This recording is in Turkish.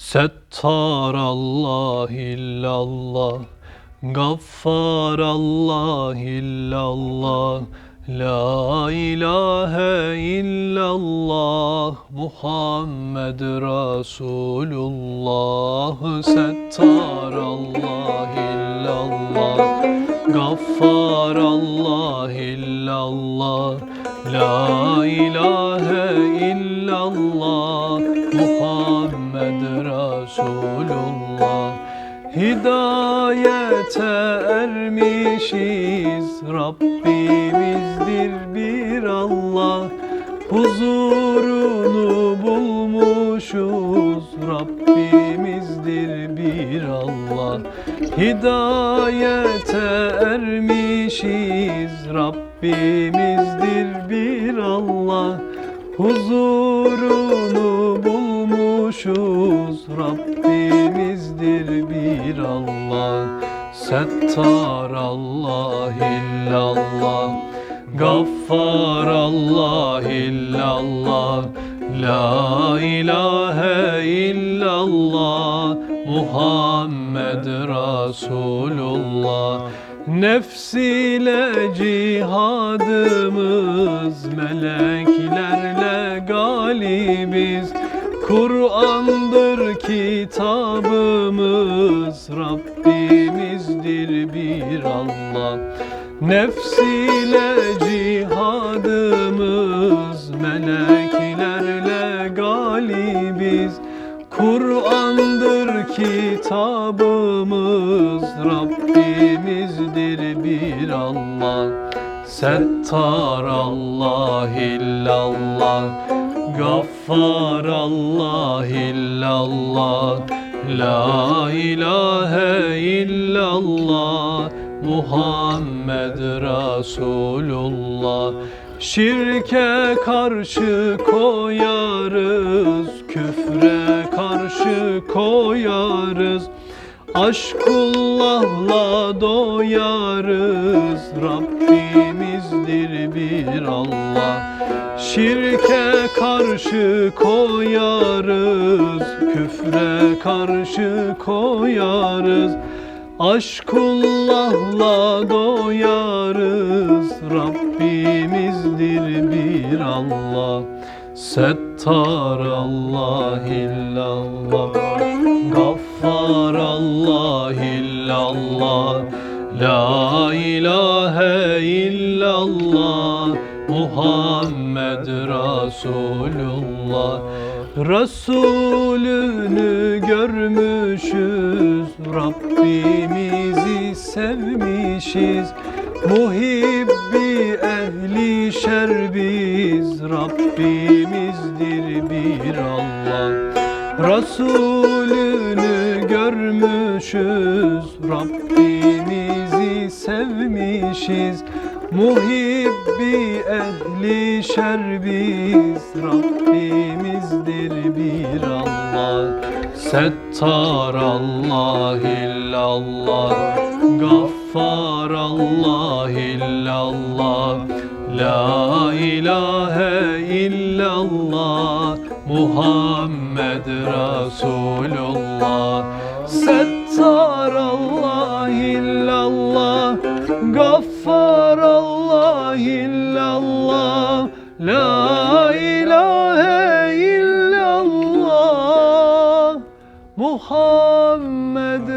Settar Allah illallah Gaffar Allah illallah La ilahe illallah Muhammed Resulullah. Settar Allah illallah Gaffar Allah illallah La ilahe illallah Resulullah. Hidayete ermişiz. Rabbimizdir bir Allah. Huzurunu bulmuşuz. Rabbimizdir bir Allah. Hidayete ermişiz. Rabbimizdir bir Allah. Huzurunu bulmuşuz Rabbimizdir bir Allah Settar Allah illallah Gaffar Allah illallah La ilahe illallah Muhammed Resulullah Nefsiyle cihadımız meleklerle galibiz Kur'an'dır kitabımız Rabbimizdir bir Allah. Nefsiyle cihadımız meleklerle galibiz. Kur'an'dır kitabımız Rabbimizdir bir Allah. Settar Allah illallah Gaffar Allah illallah La ilahe illallah Muhammed Resulullah Şirke karşı koyarız, küfre karşı koyarız Aşkullah'la doyarız Rabbimizdir bir Allah. Şirke karşı koyarız Küfre karşı koyarız. Aşkullah'la doyarız Rabbimizdir bir Allah. Settar Allah illallah Gaffar Allah illallah. La ilahe illallah. Muhammed Resulullah Resulünü görmüşüz. Rabbimizi sevmişiz. Muhibbi ehli şer biz Rabbimizdir bir Allah Resulünü görmüşüz Rabbimizi sevmişiz. Muhibbi ehli şer biz Rabbimizdir bir Allah. Settar Allah illallah Gaffar Allah illallah. La ilahe illallah Muhammed Resulullah Settar Allah illallah. Gaffar Allah illallah. La ilahe illallah. Muhammed